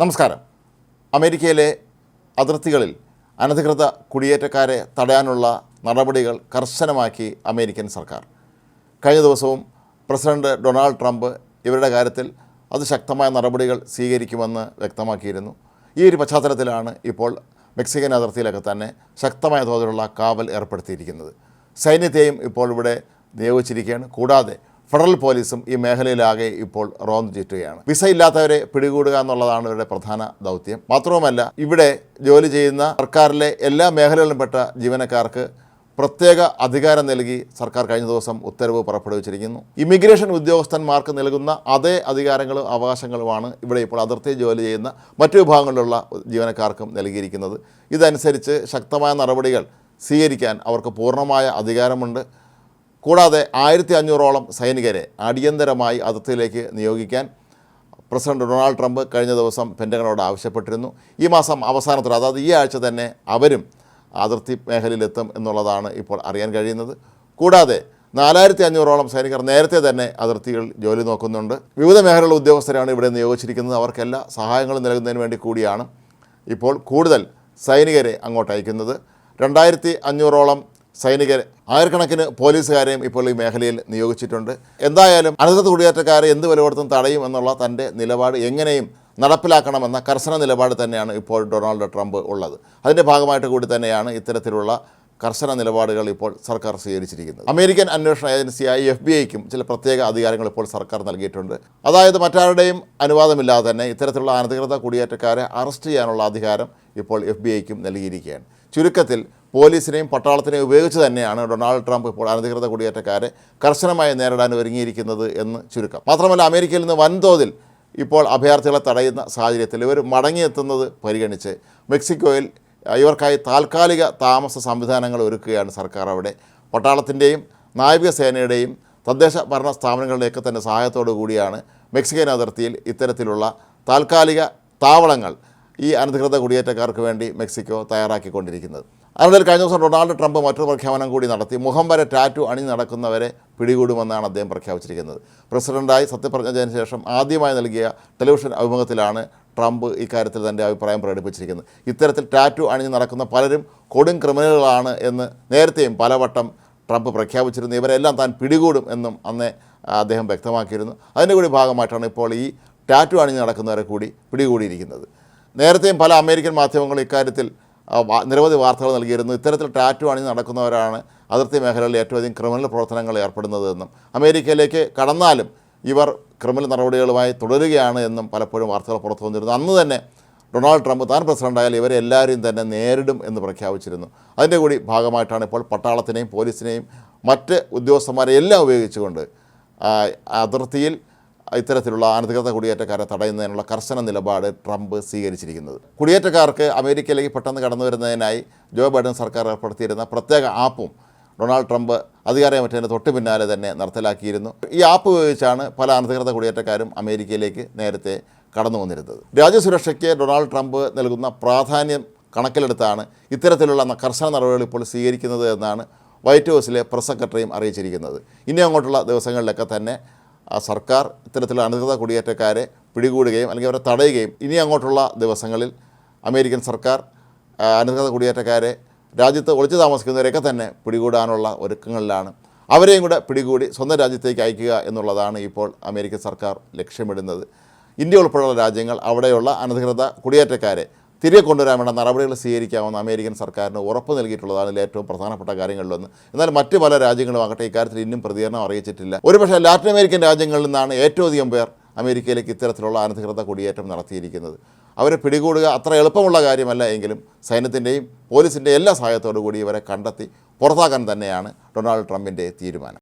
നമസ്കാരം. അമേരിക്കയിലെ അതിർത്തികളിൽ അനധികൃത കുടിയേറ്റക്കാരെ തടയാനുള്ള നടപടികൾ കർശനമാക്കി അമേരിക്കൻ സർക്കാർ. കഴിഞ്ഞ ദിവസവും പ്രസിഡന്റ് ഡൊണാൾഡ് ട്രംപ് ഇവരുടെ കാര്യത്തിൽ അതിശക്തമായ നടപടികൾ സ്വീകരിക്കുമെന്ന് വ്യക്തമാക്കിയിരുന്നു. ഈ ഒരു പശ്ചാത്തലത്തിലാണ് ഇപ്പോൾ മെക്സിക്കൻ അതിർത്തിയിലൊക്കെ തന്നെ ശക്തമായ തോതിലുള്ള കാവൽ ഏർപ്പെടുത്തിയിരിക്കുന്നത്. സൈന്യത്തെയും ഇപ്പോൾ ഇവിടെ നിയോഗിച്ചിരിക്കുകയാണ്. കൂടാതെ ഫെഡറൽ പോലീസും ഈ മേഖലയിലാകെ ഇപ്പോൾ റോന്ത് ചുറ്റുകയാണ്. വിസ ഇല്ലാത്തവരെ പിടികൂടുക എന്നുള്ളതാണ് ഇവരുടെ പ്രധാന ദൗത്യം. മാത്രവുമല്ല ഇവിടെ ജോലി ചെയ്യുന്ന സർക്കാരിലെ എല്ലാ മേഖലകളിലും പെട്ട ജീവനക്കാർക്ക് പ്രത്യേക അധികാരം നൽകി സർക്കാർ കഴിഞ്ഞ ദിവസം ഉത്തരവ് പുറപ്പെടുവിച്ചിരിക്കുന്നു. ഇമിഗ്രേഷൻ ഉദ്യോഗസ്ഥന്മാർക്ക് നൽകുന്ന അതേ അധികാരങ്ങളും അവകാശങ്ങളുമാണ് ഇവിടെ ഇപ്പോൾ അതിർത്തി ജോലി ചെയ്യുന്ന മറ്റു വിഭാഗങ്ങളിലുള്ള ജീവനക്കാർക്കും നൽകിയിരിക്കുന്നത്. ഇതനുസരിച്ച് ശക്തമായ നടപടികൾ സ്വീകരിക്കാൻ അവർക്ക് പൂർണമായ അധികാരമുണ്ട്. കൂടാതെ ആയിരത്തി അഞ്ഞൂറോളം സൈനികരെ അടിയന്തരമായി അതിർത്തിയിലേക്ക് നിയോഗിക്കാൻ പ്രസിഡന്റ് ഡൊണാൾഡ് ട്രംപ് കഴിഞ്ഞ ദിവസം പെന്റഗണോട് ആവശ്യപ്പെട്ടിരുന്നു. ഈ മാസം അവസാനത്തോടെ അതായത് ഈ ആഴ്ച തന്നെ അവരും അതിർത്തി മേഖലയിലെത്തും എന്നുള്ളതാണ് ഇപ്പോൾ അറിയാൻ കഴിയുന്നത്. കൂടാതെ നാലായിരത്തി അഞ്ഞൂറോളം സൈനികർ നേരത്തെ തന്നെ അതിർത്തികൾ ജോലി നോക്കുന്നുണ്ട്. വിവിധ മേഖലയിലുള്ള ഉദ്യോഗസ്ഥരാണ് ഇവിടെ നിയോഗിച്ചിരിക്കുന്നത്. അവർക്ക് എല്ലാ സഹായങ്ങളും നൽകുന്നതിന് വേണ്ടി കൂടിയാണ് ഇപ്പോൾ കൂടുതൽ സൈനികരെ അങ്ങോട്ട് അയക്കുന്നത്. രണ്ടായിരത്തി അഞ്ഞൂറോളം സൈനികർ ആയിരക്കണക്കിന് പോലീസുകാരെയും ഇപ്പോൾ ഈ മേഖലയിൽ നിയോഗിച്ചിട്ടുണ്ട്. എന്തായാലും അനധികൃത കുടിയേറ്റക്കാരെ എന്ത് വില കൊടുത്തും തടയും എന്നുള്ള തന്റെ നിലപാട് എങ്ങനെയും നടപ്പിലാക്കണമെന്ന കർശന നിലപാട് തന്നെയാണ് ഇപ്പോൾ ഡൊണാൾഡ് ട്രംപ് ഉള്ളത്. അതിന്റെ ഭാഗമായിട്ട് കൂടി തന്നെയാണ് ഇത്തരത്തിലുള്ള കർശന നിലപാടുകൾ ഇപ്പോൾ സർക്കാർ സ്വീകരിച്ചിരിക്കുന്നത്. അമേരിക്കൻ അന്വേഷണ ഏജൻസിയായ എഫ് ബി ഐക്കും ചില പ്രത്യേക അധികാരങ്ങൾ ഇപ്പോൾ സർക്കാർ നൽകിയിട്ടുണ്ട്. അതായത് മറ്റാരുടെയും അനുവാദമില്ലാതെ തന്നെ ഇത്തരത്തിലുള്ള അനധികൃത കുടിയേറ്റക്കാരെ അറസ്റ്റ് ചെയ്യാനുള്ള അധികാരം ഇപ്പോൾ എഫ് ബി ഐക്കും നൽകിയിരിക്കുകയാണ്. ചുരുക്കത്തിൽ പോലീസിനെയും പട്ടാളത്തിനെയും ഉപയോഗിച്ച് തന്നെയാണ് ഡൊണാൾഡ് ട്രംപ് ഇപ്പോൾ അനധികൃത കുടിയേറ്റക്കാരെ കർശനമായി നേരിടാൻ ഒരുങ്ങിയിരിക്കുന്നത് എന്ന് ചുരുക്കം. മാത്രമല്ല അമേരിക്കയിൽ നിന്ന് വൻതോതിൽ ഇപ്പോൾ അഭയാർത്ഥികളെ തടയുന്ന സാഹചര്യത്തിൽ ഇവർ മടങ്ങിയെത്തുന്നത് പരിഗണിച്ച് മെക്സിക്കോയിൽ ഇവർക്കായി താൽക്കാലിക താമസ സംവിധാനങ്ങൾ ഒരുക്കുകയാണ് സർക്കാർ. അവിടെ പട്ടാളത്തിന്റെയും നാവികസേനയുടെയും തദ്ദേശ ഭരണ സ്ഥാപനങ്ങളുടെയൊക്കെ തന്നെ സഹായത്തോടു കൂടിയാണ് മെക്സിക്കൻ അതിർത്തിയിൽ ഇത്തരത്തിലുള്ള താൽക്കാലിക താവളങ്ങൾ ഈ അനധികൃത കുടിയേറ്റക്കാർക്ക് വേണ്ടി മെക്സിക്കോ തയ്യാറാക്കിക്കൊണ്ടിരിക്കുന്നത്. അതിനിടയിൽ കഴിഞ്ഞ ദിവസം ഡൊണാൾഡ് ട്രംപ് മറ്റൊരു പ്രഖ്യാപനം കൂടി നടത്തി. മുഖം വരെ ടാറ്റു അണിഞ്ഞ് നടക്കുന്നവരെ പിടികൂടുമെന്നാണ് അദ്ദേഹം പ്രഖ്യാപിച്ചിരിക്കുന്നത്. പ്രസിഡന്റായി സത്യപ്രതിജ്ഞതിന് ശേഷം ആദ്യമായി നൽകിയ ടെലിവിഷൻ അഭിമുഖത്തിലാണ് ട്രംപ് ഇക്കാര്യത്തിൽ തന്റെ അഭിപ്രായം പ്രകടിപ്പിച്ചിരിക്കുന്നത്. ഇത്തരത്തിൽ ടാറ്റു അണിഞ്ഞ് നടക്കുന്ന പലരും കൊടും ക്രിമിനലുകളാണ് എന്ന് നേരത്തെയും പലവട്ടം ട്രംപ് പ്രഖ്യാപിച്ചിരുന്നു. ഇവരെല്ലാം താൻ പിടികൂടും എന്നും അന്ന് അദ്ദേഹം വ്യക്തമാക്കിയിരുന്നു. അതിന്റെ കൂടി ഭാഗമായിട്ടാണ് ഇപ്പോൾ ഈ ടാറ്റു അണിഞ്ഞ് നടക്കുന്നവരെ കൂടി പിടികൂടിയിരിക്കുന്നത്. നേരത്തെയും പല അമേരിക്കൻ മാധ്യമങ്ങളും ഇക്കാര്യത്തിൽ നിരവധി വാർത്തകൾ നൽകിയിരുന്നു. ഇത്തരത്തിൽ ടാറ്റു അണിഞ്ഞ് നടക്കുന്നവരാണ് അതിർത്തി മേഖലകളിൽ ഏറ്റവും അധികം ക്രിമിനൽ പ്രവർത്തനങ്ങൾ ഏർപ്പെടുന്നതെന്നും അമേരിക്കയിലേക്ക് കടന്നാലും ഇവർ ക്രിമിനൽ നടപടികളുമായി തുടരുകയാണ് എന്നും പലപ്പോഴും വാർത്തകൾ പുറത്തു വന്നിരുന്നു. അന്ന് തന്നെ ഡൊണാൾഡ് ട്രംപ് താൻ പ്രസിഡന്റായാൽ ഇവരെ എല്ലാവരെയും തന്നെ നേരിടും എന്ന് പ്രഖ്യാപിച്ചിരുന്നു. അതിന്റെ കൂടി ഭാഗമായിട്ടാണ് ഇപ്പോൾ പട്ടാളത്തിനെയും പോലീസിനെയും മറ്റ് ഉദ്യോഗസ്ഥന്മാരെ എല്ലാം ഉപയോഗിച്ചുകൊണ്ട് അതിർത്തിയിൽ ഇത്തരത്തിലുള്ള അനധികൃത കുടിയേറ്റക്കാരെ തടയുന്നതിനുള്ള കർശന നിലപാട് ട്രംപ് സ്വീകരിച്ചിരിക്കുന്നത്. കുടിയേറ്റക്കാർക്ക് അമേരിക്കയിലേക്ക് പെട്ടെന്ന് കടന്നു വരുന്നതിനായി ജോ ബൈഡൻ സർക്കാർ ഏർപ്പെടുത്തിയിരുന്ന പ്രത്യേക ആപ്പും ഡൊണാൾഡ് ട്രംപ് അധികാരമേറ്റതിന് തൊട്ട് പിന്നാലെ തന്നെ നിർത്തലാക്കിയിരുന്നു ഈ ആപ്പ് ഉപയോഗിച്ചാണ് പല അനധികൃത കുടിയേറ്റക്കാരും അമേരിക്കയിലേക്ക് നേരത്തെ കടന്നു വന്നിരുന്നത്. രാജ്യസുരക്ഷയ്ക്ക് ഡൊണാൾഡ് ട്രംപ് നൽകുന്ന പ്രാധാന്യം കണക്കിലെടുത്താണ് ഇത്തരത്തിലുള്ള കർശന നടപടികൾ ഇപ്പോൾ സ്വീകരിക്കുന്നത് എന്നാണ് വൈറ്റ് ഹൗസിലെ പ്രസ് സെക്രട്ടറിയും അറിയിച്ചിരിക്കുന്നത്. ഇനി അങ്ങോട്ടുള്ള ദിവസങ്ങളിലൊക്കെ തന്നെ സർക്കാർ ഇത്തരത്തിലുള്ള അനധികൃത കുടിയേറ്റക്കാരെ പിടികൂടുകയും അല്ലെങ്കിൽ അവരെ തടയുകയും ഇനി അങ്ങോട്ടുള്ള ദിവസങ്ങളിൽ അമേരിക്കൻ സർക്കാർ അനധികൃത കുടിയേറ്റക്കാരെ രാജ്യത്ത് ഒളിച്ചു താമസിക്കുന്നവരെയൊക്കെ തന്നെ പിടികൂടാനുള്ള ഒരുക്കങ്ങളിലാണ്. അവരെയും കൂടെ പിടികൂടി സ്വന്തം രാജ്യത്തേക്ക് അയക്കുക എന്നുള്ളതാണ് ഇപ്പോൾ അമേരിക്കൻ സർക്കാർ ലക്ഷ്യമിടുന്നത്. ഇന്ത്യ ഉൾപ്പെടെയുള്ള രാജ്യങ്ങൾ അവിടെയുള്ള അനധികൃത കുടിയേറ്റക്കാരെ തിരികെ കൊണ്ടുവരാൻ വേണ്ട നടപടികൾ സ്വീകരിക്കാമെന്ന് അമേരിക്കൻ സർക്കാരിന് ഉറപ്പ് നൽകിയിട്ടുള്ളതാണ് ഇതിൽ ഏറ്റവും പ്രധാനപ്പെട്ട കാര്യങ്ങളിലൊന്ന്. എന്നാൽ മറ്റ് പല രാജ്യങ്ങളും ആകട്ടെ ഇക്കാര്യത്തിൽ ഇന്നും പ്രതികരണം അറിയിച്ചിട്ടില്ല. ഒരുപക്ഷെ ലാറ്റിൻ അമേരിക്കൻ രാജ്യങ്ങളിൽ നിന്നാണ് ഏറ്റവും അധികം പേർ അമേരിക്കയിലേക്ക് ഇത്തരത്തിലുള്ള അനധികൃത കുടിയേറ്റം നടത്തിയിരിക്കുന്നത്. അവരെ പിടികൂടുക അത്ര എളുപ്പമുള്ള കാര്യമല്ല എങ്കിലും സൈന്യത്തിന്റെയും പോലീസിന്റെയും എല്ലാ സഹായത്തോടു കൂടി ഇവരെ കണ്ടെത്തി പുറത്താക്കാൻ തന്നെയാണ് ഡൊണാൾഡ് ട്രംപിന്റെ തീരുമാനം.